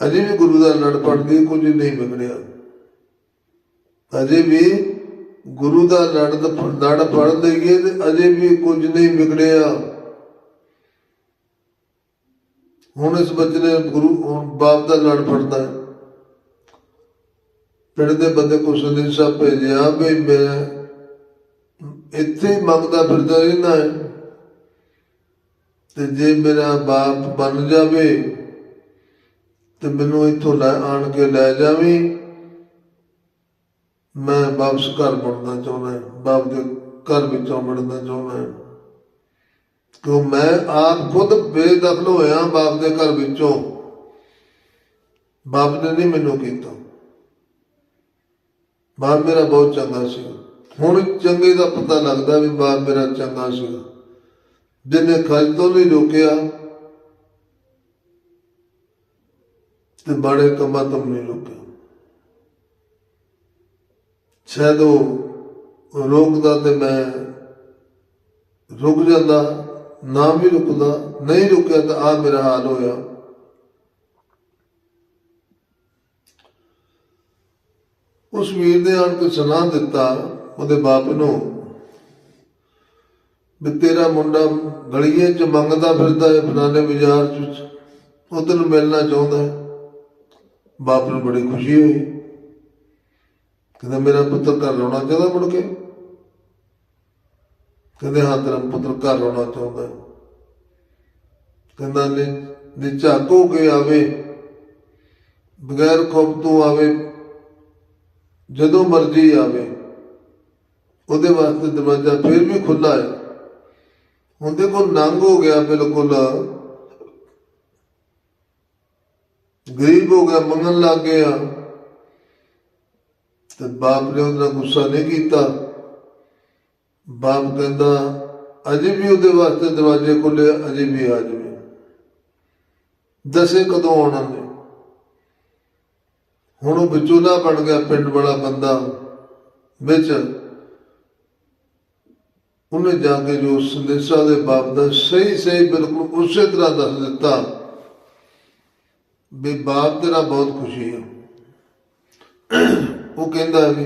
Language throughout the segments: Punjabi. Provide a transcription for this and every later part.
ਅਜੇ ਵੀ ਗੁਰੂ ਦਾ ਲੜ ਪੜਦੀ ਕੁਝ ਨਹੀਂ ਵਿਗੜਿਆ ਅਜੇ ਵੀ ਗੁਰੂ ਦਾ ਲੜ ਲੜ ਪੜ ਲਈਏ ਤੇ ਅਜੇ ਵੀ ਕੁਝ ਨਹੀਂ ਵਿਗੜਿਆ। ਹੁਣ ਇਸ ਬੱਚੇ ਨੇ ਗੁਰੂ, ਹੁਣ ਬਾਪ ਦਾ ਲੜ ਪੜਦਾ ਹੈ। ਪਿੰਡ ਦੇ ਬੰਦੇ ਕੋ ਸੰਦੇਸ਼ਾ ਭੇਜਿਆ ਵੀ ਮੈਂ ਇੱਥੇ ਮੰਗਦਾ ਫਿਰਦਾ ਰਹਿਣਾ ਹੈ। ਤੇ ਜੇ ਮੇਰਾ ਬਾਪ ਬਣ ਜਾਵੇ ਤੇ ਮੈਨੂੰ ਇੱਥੋਂ ਲੈ ਆਣ ਕੇ ਲੈ ਜਾਵੀਂ। ਮੈਂ ਵਾਪਸ ਘਰ ਮੁੜਨਾ ਚਾਹੁੰਦਾ ਬਾਪ ਦੇ ਘਰ ਵਿੱਚੋਂ ਮੁੜਨਾ ਚਾਹੁੰਦਾ ਹਾਂ। ਕਿਉਂ ਮੈਂ ਆਪ ਖੁਦ ਬੇਦਖਲ ਹੋਇਆ ਬਾਪ ਦੇ ਘਰ ਵਿੱਚੋਂ। ਬਾਪ ਨੇ ਨਹੀਂ ਮੈਨੂੰ ਕੀਤਾ। ਬਾਪ ਮੇਰਾ ਬਹੁਤ ਚੰਗਾ ਸੀ। ਹੁਣ ਚੰਗੇ ਦਾ ਪਤਾ ਲੱਗਦਾ ਵੀ ਬਾਪ ਮੇਰਾ ਚੰਗਾ ਸੀ। ਜਿਹਨੇ ਖਜ ਤੋਂ ਨਹੀਂ ਰੋਕਿਆ ਤੇ ਬੜੇ ਕੰਮਾਂ ਤੋਂ ਨਹੀਂ ਰੋਕਿਆ ਸ਼ਾਇਦ ਉਹ ਰੋਕਦਾ ਤੇ ਮੈਂ ਰੁਕ ਜਾਂਦਾ, ਨਾ ਵੀ ਰੁਕਦਾ, ਨਹੀਂ ਰੁਕਿਆ ਤਾਂ ਆ ਮੇਰਾ ਹਾਲ ਹੋਇਆ। ਉਸ ਵੀਰ ਨੇ ਆਣ ਕੇ ਸੁਣਾ ਦਿੱਤਾ ਉਹਦੇ ਬਾਪ ਨੂੰ ਵੀ ਤੇਰਾ ਮੁੰਡਾ ਗਲੀਏ ਚ ਮੰਗਦਾ ਫਿਰਦਾ ਹੈ ਫਲਾਣੇ ਬਾਜ਼ਾਰ ਚ, ਉਹ ਤੈਨੂੰ ਮਿਲਣਾ ਚਾਹੁੰਦਾ ਹੈ। ਬਾਪ ਨੂੰ ਬੜੀ ਖੁਸ਼ੀ ਹੋਈ। ਕਹਿੰਦਾ, ਮੇਰਾ ਪੁੱਤਰ ਘਰ ਆਉਣਾ ਚਾਹੁੰਦਾ ਮੁੜ ਕੇ? ਕਹਿੰਦੇ, ਹਾਂ, ਤੇਰਾ ਪੁੱਤਰ ਘਰ ਆਉਣਾ ਚਾਹੁੰਦਾ ਕਹਿੰਦਾ, ਨੇ ਨੇ ਝਾਕੋ ਕੇ ਆਵੇ, ਬਗੈਰ ਖੌਫ ਤੋਂ ਆਵੇ, ਜਦੋਂ ਮਰਜ਼ੀ ਆਵੇ, ਉਹਦੇ ਵਾਸਤੇ ਦਰਵਾਜ਼ਾ ਫਿਰ ਵੀ ਖੁੱਲਾ ਹੈ। ਉਹਦੇ ਕੋਲ ਨੰਗ ਹੋ ਗਿਆ ਬਿਲਕੁਲ। ਗਰੀਬ ਹੋ ਗਿਆ, ਮੰਗਣ ਲੱਗ ਗਿਆ ਤੇ ਬਾਪ ਨੇ ਉਹਦਾ ਗੁੱਸਾ ਨਹੀਂ ਕੀਤਾ। ਬਾਪ ਕਹਿੰਦਾ, ਅਜੇ ਵੀ ਉਹਦੇ ਵਾਸਤੇ ਦਰਵਾਜ਼ੇ ਖੁੱਲੇ ਅਜੇ ਵੀ ਆ ਜਾਵੇ। ਦਸੇ ਕਦੋਂ ਆਉਣਾ ਨੇ ਹੁਣ ਉਹ ਵਿਚੋਲਾ ਬਣ ਗਿਆ ਪਿੰਡ ਵਾਲਾ ਬੰਦਾ, ਵਿੱਚ। ਉਹਨੇ ਜਾ ਕੇ ਜੋ ਸੰਦੇਸ਼ਾ ਦੇ ਬਾਪ ਦਾ ਸਹੀ ਸਹੀ ਬਿਲਕੁਲ ਉਸੇ ਤਰ੍ਹਾਂ ਦੱਸ ਦਿੱਤਾ। ਵੀ ਬਾਪ ਤੇਰਾ ਬਹੁਤ ਖੁਸ਼ੀ ਹੈ ਉਹ ਕਹਿੰਦਾ ਵੀ,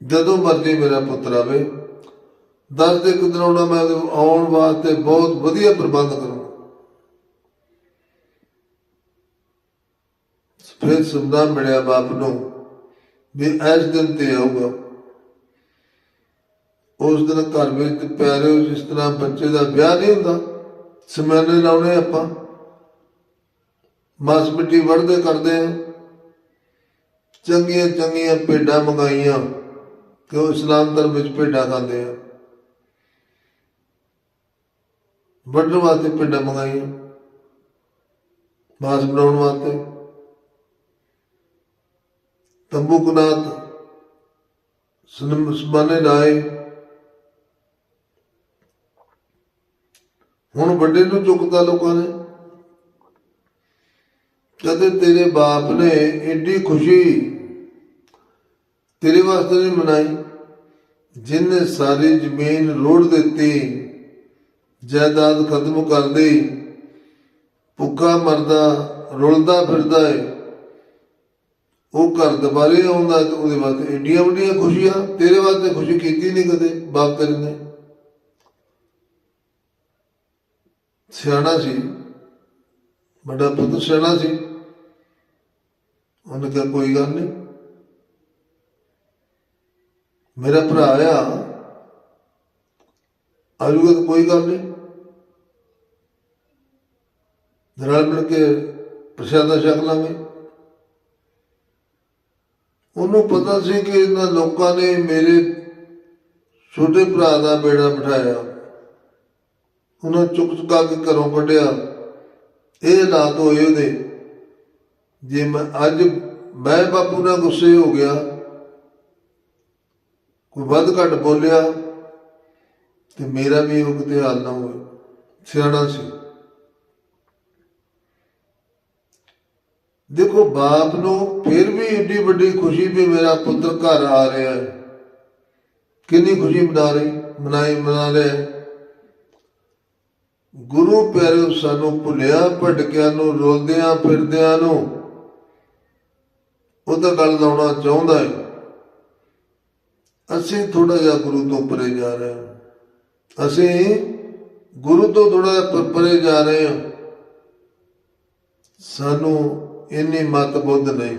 ਜਦੋਂ ਮਰਜ਼ੀ ਮੇਰਾ ਪੁੱਤਰ ਆਵੇ, ਦਸ ਦੇ ਦਿਨ ਮੈਂ ਆਉਣ ਵਾਸਤੇ ਬਹੁਤ ਵਧੀਆ ਪ੍ਰਬੰਧ ਕਰੂੰ ਫਿਰ ਸੁਣਦਾ ਮਿਲਿਆ ਬਾਪ ਨੂੰ ਵੀ ਇਸ ਦਿਨ ਤੇ ਆਊਗਾ। ਉਸ ਦਿਨ ਘਰ ਵਿੱਚ ਪਿਆਰੇ ਜਿਸ ਤਰ੍ਹਾਂ ਬੱਚੇ ਦਾ ਵਿਆਹ ਨਹੀਂ ਹੁੰਦਾ, ਸਮੇਨੇ ਲਾਉਣੇ ਆਪਾਂ। ਮਾਸ ਮਿੱਟੀ ਵੜਦੇ ਕਰਦੇ ਆ। ਚੰਗੀਆਂ ਚੰਗੀਆਂ ਭੇਡਾਂ ਮੰਗਾਈਆਂ ਉਹ ਇਸਲਾਮ ਧਰਮ ਵਿੱਚ ਭੇਡਾਂ ਖਾਂਦੇ ਆ? ਵੱਢਣ ਵਾਸਤੇ ਭੇਡਾਂ ਮੰਗਾਈਆਂ, ਮਾਸ ਬਣਾਉਣ ਵਾਸਤੇ। ਤੰਬੂ ਕੁਨਾਤ, ਸੁਨਮ ਸਮਾਨੇ ਲਾਏ। ਹੁਣ ਵੱਡੇ ਨੂੰ ਚੁੱਕਦਾ ਲੋਕਾਂ ਨੇ। ਕਦੇ ਤੇਰੇ ਬਾਪ ਨੇ ਏਡੀ ਖੁਸ਼ੀ ਤੇਰੇ ਵਾਸਤੇ ਨਹੀਂ ਮਨਾਈ? ਜਿੰਨੇ ਸਾਰੀ ਜ਼ਮੀਨ ਰੋੜ ਦਿੱਤੀ, ਜਾਇਦਾਦ ਖਤਮ ਕਰ ਦੇਈ ਭੁੱਖਾ ਮਰਦਾ, ਰੁਲਦਾ ਫਿਰਦਾ ਏ। ਉਹ ਘਰ ਦੁਬਾਰੇ ਆਉਂਦਾ ਤੇ ਉਹਦੇ ਵਾਸਤੇ ਏਡੀਆਂ ਵੱਡੀਆਂ ਖੁਸ਼ੀਆਂ, ਤੇਰੇ ਵਾਸਤੇ ਖੁਸ਼ੀ ਕੀਤੀ ਨਹੀਂ ਕਦੇ ਬਾਪ ਤੇਰੇ ਨੇ? ਸਿਆਣਾ ਸੀ। ਵੱਡਾ ਪੁੱਤ ਸਿਆਣਾ ਸੀ। ਉਹਨੇ ਕਿਹਾ ਕੋਈ ਗੱਲ ਨਹੀਂ। ਮੇਰਾ ਭਰਾ ਆ। ਆਜੂਗਾ ਕੋਈ ਗੱਲ ਨਹੀਂ। ਰਲ ਮਿਲ ਕੇ ਪ੍ਰਸ਼ਾਦਾ ਛਕ ਲਾਂਗੇ। ਉਹਨੂੰ ਪਤਾ ਸੀ ਕਿ ਇਹਨਾਂ ਲੋਕਾਂ ਨੇ ਮੇਰੇ ਛੋਟੇ ਭਰਾ ਦਾ ਬੇੜਾ ਬਿਠਾਇਆ। ਉਹਨਾਂ ਚੁੱਕ ਚੁਕਾ ਕੇ ਘਰੋਂ ਕੱਢਿਆ। ਇਹ ਹਾਲਾਤ ਹੋਏ ਉਹਦੇ। ਜੇ ਮੈਂ ਅੱਜ ਮੈਂ ਬਾਪੂ ਨਾਲ ਗੁੱਸੇ ਹੋ ਗਿਆ, ਕੋਈ ਵੱਧ ਘੱਟ ਬੋਲਿਆ, ਤੇ ਮੇਰਾ ਵੀ ਉਹ ਕਿਤੇ ਹਾਲ ਨਾ ਹੋਵੇ। ਸਿਆਣਾ ਸੀ। ਦੇਖੋ, ਬਾਪ ਨੂੰ ਫਿਰ ਵੀ ਏਡੀ ਵੱਡੀ ਖੁਸ਼ੀ ਵੀ ਮੇਰਾ ਪੁੱਤਰ ਘਰ ਆ ਰਿਹਾ ਹੈ। ਕਿੰਨੀ ਖੁਸ਼ੀ ਮਨਾ ਰਹੀ, ਮਨਾਈ, ਮਨਾ ਰਿਹਾ ਗੁਰੂ ਪਿਆਰੇ ਸਾਨੂੰ ਭੁੱਲਿਆ, ਭਟਕਿਆਂ ਨੂੰ, ਰੋਲਦਿਆਂ ਫਿਰਦਿਆਂ ਨੂੰ ਉਹਦਾ ਗੱਲ ਲਾਉਣਾ ਚਾਹੁੰਦਾ ਹੈ। ਅਸੀਂ ਥੋੜਾ ਜਿਹਾ ਗੁਰੂ ਤੋਂ ਪਰੇ ਜਾ ਰਹੇ ਹਾਂ। ਅਸੀਂ ਗੁਰੂ ਤੋਂ ਥੋੜਾ ਜਿਹਾ ਪਰੇ ਜਾ ਰਹੇ ਹਾਂ। ਸਾਨੂੰ ਇੰਨੀ ਮਤ ਬੁੱਧ ਨਹੀਂ।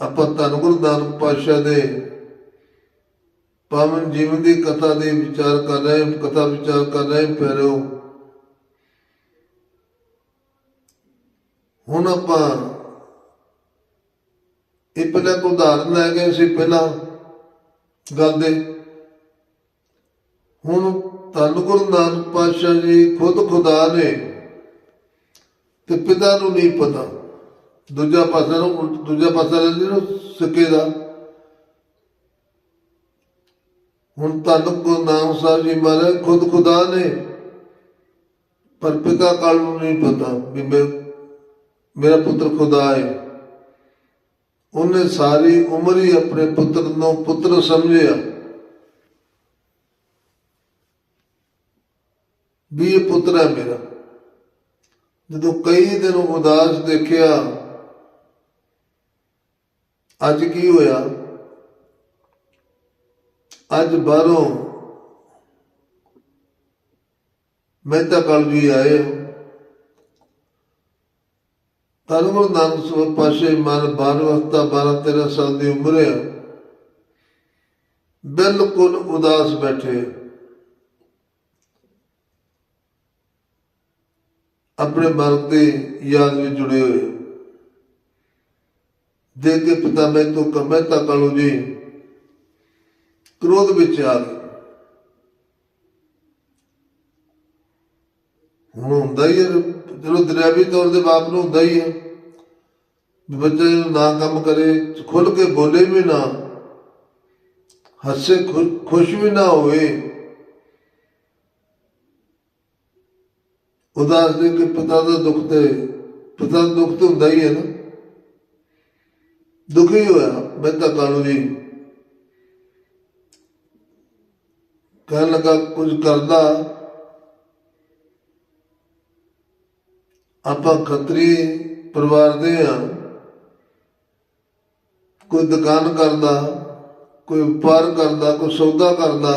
ਆਪਾਂ ਧੰਨ ਗੁਰੂ ਨਾਨਕ ਪਾਤਸ਼ਾਹ ਦੇ ਪਾਵਨ ਜੀਵਨ ਦੀ ਕਥਾ ਦੇ ਵਿਚਾਰ ਕਰ ਰਹੇ ਕਥਾ ਵਿਚਾਰ ਕਰ ਰਹੇ ਹਾਂ ਹੁਣ ਆਪਾਂ ਇਹ ਪਹਿਲਾਂ ਇੱਕ ਉਦਾਹਰਨ ਲੈ ਗਏ ਸੀ ਪਹਿਲਾਂ ਗੱਲ ਦੇ। ਹੁਣ ਧੰਨ ਗੁਰੂ ਨਾਨਕ ਪਾਤਸ਼ਾਹ ਜੀ ਖੁਦ ਖੁਦਾ ਨੇ ਤੇ ਪਿਤਾ ਨੂੰ ਨਹੀਂ ਪਤਾ। ਦੂਜਾ ਪਾਸਾ ਨੂੰ ਦੂਜਾ ਪਾਸਾ ਲੈ ਲਈ ਸਿੱਕੇ ਦਾ। ਹੁਣ ਧੰਨ ਗੁਰੂ ਨਾਨਕ ਸਾਹਿਬ ਜੀ ਮਹਾਰਾਜ ਖੁਦ ਖੁਦਾ ਨੇ, ਪਰ ਪਿਤਾ ਕਾਲ ਨੂੰ ਨਹੀਂ ਪਤਾ ਵੀ ਮੇਰੇ ਮੇਰਾ ਪੁੱਤਰ ਖੁਦਾ ਹੈ। ਉਹਨੇ ਸਾਰੀ ਉਮਰ ਹੀ ਆਪਣੇ ਪੁੱਤਰ ਨੂੰ ਪੁੱਤਰ ਸਮਝਿਆ। ਵੀ ਇਹ ਪੁੱਤਰ ਹੈ ਮੇਰਾ। ਜਦੋਂ ਕਈ ਦਿਨ ਉਦਾਸ ਦੇਖਿਆ, ਅੱਜ ਕੀ ਹੋਇਆ? ਅੱਜ ਬਾਹਰੋਂ ਮਹਿਤਾ ਕਾਲ ਜੀ ਆਏ ਧੰਨ ਗੁਰੂ ਨਾਨਕ ਸਾਹਿਬ ਪਾਸ਼ੇ ਮਨ 12 ਵਕਤਾ 12 13 ਸਾਲ ਦੀ ਉਮਰ ਹੈ। ਬਿਲਕੁਲ ਉਦਾਸ ਬੈਠੇ ਆਪਣੇ ਮਰਦ ਦੀ ਯਾਦ ਵਿੱਚ ਜੁੜੇ ਹੋਏ ਦੇਖ ਕੇ ਪਿਤਾ ਮੈਂ ਤੋਂ ਕਮੈਤਾ ਕਾਲੂ ਜੀ। ਕ੍ਰੋਧ ਵਿੱਚ ਆ ਗਏ। ਹੁਣ ਹੁੰਦਾ ਹੀ ਹੈ ਚਲੋ ਦਰਿਆਵੀ ਤੌਰ ਦੇ ਬਾਪ ਨੂੰ ਹੁੰਦਾ ਹੀ ਹੈ ਬੱਚੇ ਬੱਚਾ ਨਾ ਕੰਮ ਕਰੇ ਖੁੱਲ ਕੇ ਬੋਲੇ ਵੀ ਨਾ, ਹੱਸੇ ਖੁਸ਼ ਵੀ ਨਾ ਹੋਵੇ। ਉਦਾਸ ਦੇ ਕੇ ਪਿਤਾ ਦਾ ਦੁੱਖ ਤੇ, ਪਿਤਾ ਦਾ ਦੁੱਖ ਤਾਂ ਹੁੰਦਾ ਹੀ ਹੈ ਨਾ। ਦੁਖੀ ਹੋਇਆ, ਮੈਂ ਤਾਂ ਕਾਲੂ ਜੀ। ਕਹਿਣ ਲੱਗਾ, ਕੁਝ ਕਰਦਾ ਆਪਾਂ ਖੱਤਰੀ ਪਰਿਵਾਰ ਦੇ ਆ ਕੋਈ ਦੁਕਾਨ ਕਰਦਾ, ਕੋਈ ਵਪਾਰ ਕਰਦਾ, ਕੋਈ ਸੌਦਾ ਕਰਦਾ,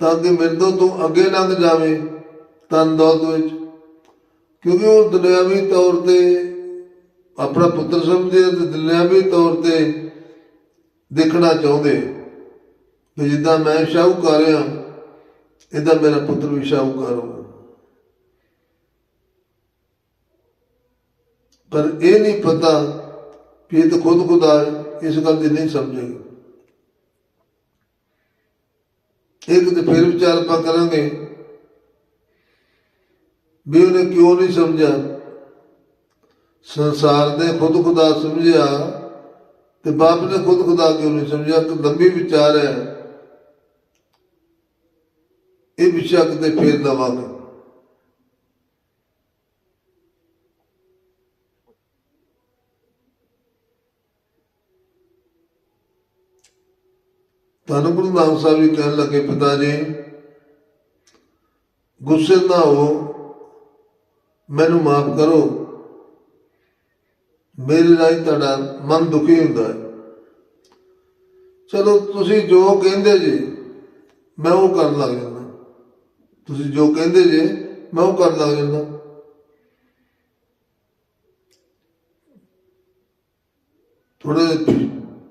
ਤਾਂ ਕਿ ਮੇਰੇ ਤੋਂ ਅੱਗੇ ਲੰਘ ਜਾਵੇ ਤਨ ਦੌਲਤ ਵਿੱਚ। ਕਿਉਂਕਿ ਉਹ ਦੁਨਿਆਵੀ ਤੌਰ ਤੇ ਆਪਣਾ ਪੁੱਤਰ ਸਮਝਦੇ ਤੇ ਦੁਨਿਆਵੀ ਤੌਰ ਤੇ ਦੇਖਣਾ ਚਾਹੁੰਦੇ ਵੀ ਜਿੱਦਾਂ ਮੈਂ ਸ਼ਾਹੂਕਾਰ ਆ ਇਦਾਂ ਮੇਰਾ ਪੁੱਤਰ ਵੀ ਸ਼ਾਹੂਕਾਰ ਹੋਵੇ ਪਰ ਇਹ ਨਹੀਂ ਪਤਾ ਵੀ ਇਹ ਤਾਂ ਖੁਦ ਖੁਦਾ ਇਸ ਗੱਲ ਦੀ ਨਹੀਂ ਸਮਝੇਗਾ ਇੱਕ ਤੇ ਫਿਰ ਵਿਚਾਰ ਆਪਾਂ ਕਰਾਂਗੇ ਵੀ ਉਹਨੇ ਕਿਉਂ ਨਹੀਂ ਸਮਝਿਆ। ਸੰਸਾਰ ਦੇ ਖੁਦ ਖੁਦਾ ਸਮਝਿਆ ਤੇ ਬਾਪ ਨੇ ਖੁਦ ਖੁਦਾ ਕਿਉਂ ਨਹੀਂ ਸਮਝਿਆ? ਕਿ ਲੰਬੀ ਵਿਚਾਰ ਹੈ। ਇਹ ਵਿਸ਼ਾ ਕਿਤੇ ਫੇਰ ਦਵਾਂਗੇ। ਧੰਨ ਗੁਰੂ ਨਾਨਕ ਸਾਹਿਬ ਜੀ ਕਹਿਣ ਲੱਗੇ, ਪਿਤਾ ਜੀ, ਗੁੱਸੇ ਨਾ ਹੋ, ਮੈਨੂੰ ਮਾਫ ਕਰੋ। ਮੇਰੇ ਰਾਹੀਂ ਤੁਹਾਡਾ ਮਨ ਦੁਖੀ ਹੁੰਦਾ ਹੈ। ਚਲੋ, ਤੁਸੀਂ ਜੋ ਕਹਿੰਦੇ ਜੀ, ਮੈਂ ਉਹ ਕਰਨ ਲੱਗ ਜਾਂਦਾ। ਤੁਸੀਂ ਜੋ ਕਹਿੰਦੇ ਜੇ, ਮੈਂ ਉਹ ਕਰਨ ਲੱਗ ਜਾਂਦਾ। ਥੋੜੇ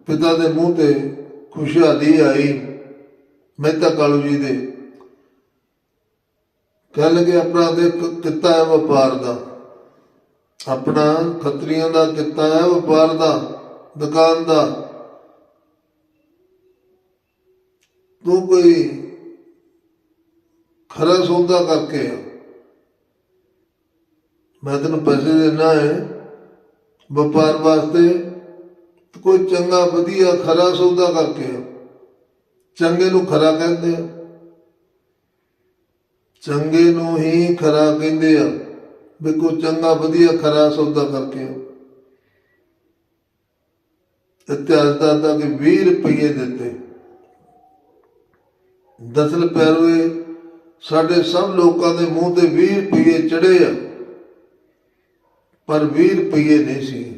ਪਿਤਾ ਦੇ ਮੂੰਹ ਤੇ ਖੁਸ਼ਹਾਲੀ ਆਈ। ਮਹਿਤਾ ਕਾਲੂ ਜੀ ਦੇ। ਕਹਿ ਲਗੇ, ਆਪਣਾ ਦੇ ਕਿੱਤਾ ਹੈ ਵਪਾਰ ਦਾ। ਆਪਣਾ ਖੱਤਰੀਆਂ ਦਾ ਕਿੱਤਾ ਹੈ ਵਪਾਰ ਦਾ, ਦੁਕਾਨ ਦਾ। ਤੂੰ ਕੋਈ ਖਰਾ ਸੌਦਾ ਕਰਕੇ ਆ। ਮੈਂ ਤੈਨੂੰ ਪੈਸੇ ਦੇਣਾ ਹੈ ਵਪਾਰ ਵਾਸਤੇ। ਕੋਈ ਚੰਗਾ, ਵਧੀਆ, ਖਰਾ ਸੌਦਾ ਕਰਕੇ ਚੰਗੇ ਨੂੰ ਖਰਾ ਕਹਿੰਦੇ ਆ। ਚੰਗੇ ਨੂੰ ਹੀ ਖਰਾ ਕਹਿੰਦੇ ਆ ਵੀ ਕੋਈ ਚੰਗਾ, ਵਧੀਆ, ਖਰਾ ਸੌਦਾ ਕਰਕੇ ਇਤਿਹਾਸ ਦਾ ਤਾਂ ਕਿ 20 ਰੁਪਏ ਦਿੱਤੇ। ਦਸਲ ਪੈਰੋਏ, ਸਾਡੇ ਸਭ ਲੋਕਾਂ ਦੇ ਮੂੰਹ ਤੇ 20 ਰੁਪਏ ਚੜੇ ਆ। ਪਰ 20 ਰੁਪਏ ਨਹੀਂ ਸੀ।